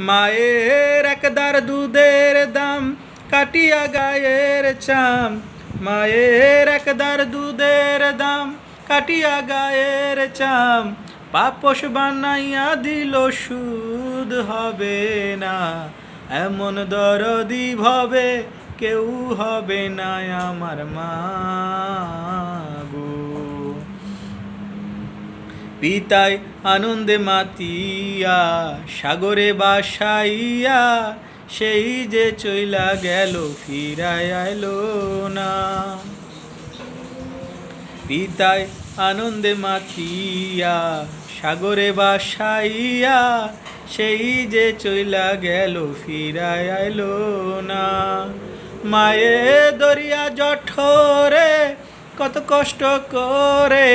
মায়ের একদার দুধের দাম কাটিয়া গায়ের চাম। মায়ের একদার দুধের দাম কাটিয়া গায়ের চাম। পাপস বানাইয়া দিল, সুদ হবে না। এমন দরদি ভবে কেউ হবে না আমার মা। পিতায় আনন্দে মাতিয়া, সাগরে বাসাইয়া সেই যে চইলা গেল, ফিরায় আইলো না। পিতায় আনন্দে মাতিয়া, সাগরে বাসাইয়া সেই যে চইলা গেল, ফিরায় আইলো না। মায়ে দরিয়া জঠরে কত কষ্ট করে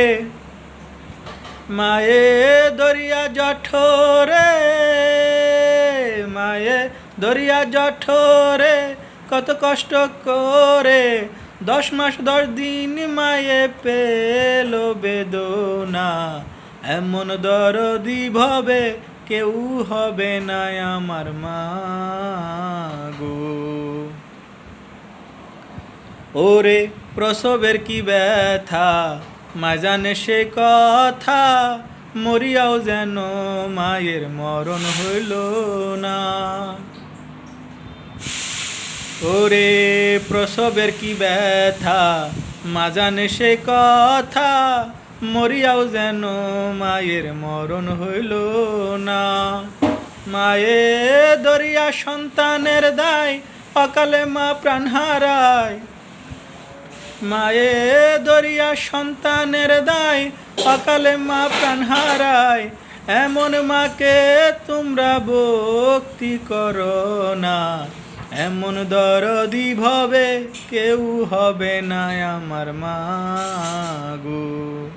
মায়ে দরিয়া জঠরে, মায়ে দরিয়া জঠরে, কত কষ্ট করে দশ মাস দশ দিন মায়ে পেল বেদনা। এমন দরদি ভবে কেউ হবে না আমার মা গো। ওরে প্রসবের কি ব্যথা মা জানে সে কথা, মরিয়াও যেন মায়ের মরণ হইল না। ওরে প্রসবের কি ব্যথা, মা জানে সে কথা, মরিয়াও যেন মায়ের মরণ হইল না। মায়ে দরিয়া সন্তানের দায়, অকালে মা প্রাণ হারায় মায়ে দরিয়া সন্তানের দায়, অকালে মা প্রাণ হারায়। এমন মাকে তোমরা ভক্তি করো না। এমন দরদি ভবে কেউ হবে না আমার মা গো।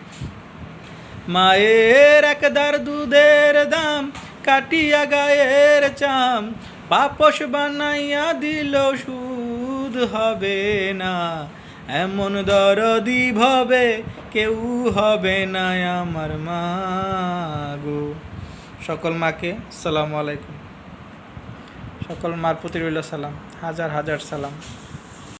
মায়ের একদার দুধের দাম, কাটিয়া গায়ের চাম। পাপস বানাইয়া দিল সুদ হবে না। এমন দরদি ভবে কেউ হবে না আমার মা গো। সকল মাকে সালাম আলাইকুম। সকল মার প্রতি রইল সালাম, হাজার হাজার সালাম।